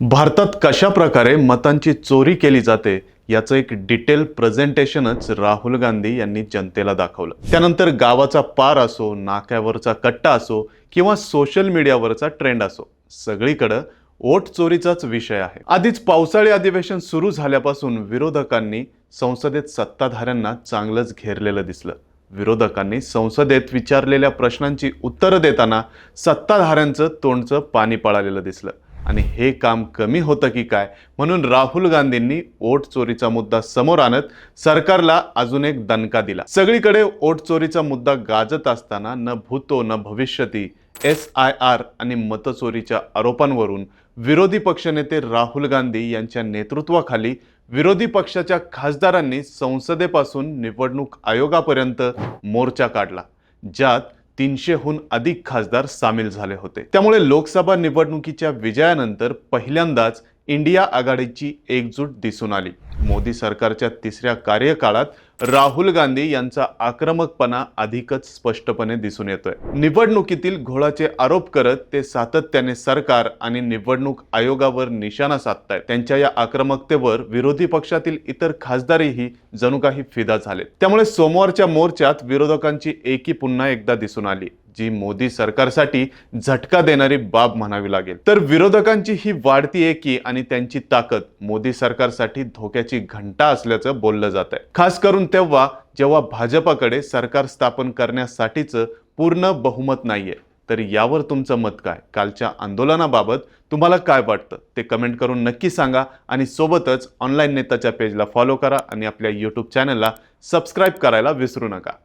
भारतात कशा प्रकारे मतांची चोरी केली जाते याचं एक डिटेल प्रेझेंटेशनच राहुल गांधी यांनी जनतेला दाखवलं. त्यानंतर गावाचा पार असो नाक्यावरचा कट्टा असो किंवा सोशल मीडियावरचा ट्रेंड असो सगळीकडं वोट चोरीचाच विषय आहे. आधीच पावसाळी अधिवेशन सुरू झाल्यापासून विरोधकांनी संसदेत सत्ताधाऱ्यांना चांगलंच घेरलेलं दिसलं. विरोधकांनी संसदेत विचारलेल्या प्रश्नांची उत्तरं देताना सत्ताधाऱ्यांचं तोंडचं पाणी पळालेलं दिसलं. आणि हे काम कमी होतं की काय? म्हणून राहुल गांधींनी ओट चोरीचा मुद्दा समोर आणत सरकारला अजून एक दणका दिला. सगळीकडे ओट चोरीचा मुद्दा गाजत असताना न भूतो न भविष्यती एस आय आर आणि मतचोरीच्या आरोपांवरून विरोधी पक्षनेते राहुल गांधी यांच्या नेतृत्वाखाली विरोधी पक्षाच्या खासदारांनी संसदेपासून निवडणूक आयोगापर्यंत मोर्चा काढला ज्यात तीनशेहून अधिक खासदार सामील झाले होते. त्यामुळे लोकसभा निवडणुकीच्या विजयानंतर पहिल्यांदाच इंडिया आघाडीची एकजूट दिसून आली. मोदी सरकारच्या तिसऱ्या कार्यकाळात राहुल गांधी यांचा आक्रमकपणा अधिकच स्पष्टपणे दिसून येतोय. निवडणुकीतील घोळाचे आरोप करत ते सातत्याने सरकार आणि निवडणूक आयोगावर निशाणा साधतायत. त्यांच्या या आक्रमकतेवर विरोधी पक्षातील इतर खासदारही जणू काही फिदा झाले त्यामुळे सोमवारच्या मोर्चात विरोधकांची एकी पुन्हा एकदा दिसून आली जी मोदी सरकारसाठी झटका देणारी बाब म्हणावी लागेल. तर विरोधकांची ही वाढती एकी आणि त्यांची ताकद मोदी सरकारसाठी धोक्याची घंटा असल्याचं बोललं जात आहे खास करून तेव्हा जेव्हा भाजपाकडे सरकार स्थापन करण्यासाठीचं पूर्ण बहुमत नाहीये. तर यावर तुमचं मत काय? कालच्या आंदोलनाबाबत तुम्हाला काय वाटतं? ते कमेंट करून नक्की सांगा आणि सोबतच ऑनलाईन नेताच्या पेजला फॉलो करा आणि आपल्या यूट्यूब चॅनलला सबस्क्राईब करायला विसरू नका.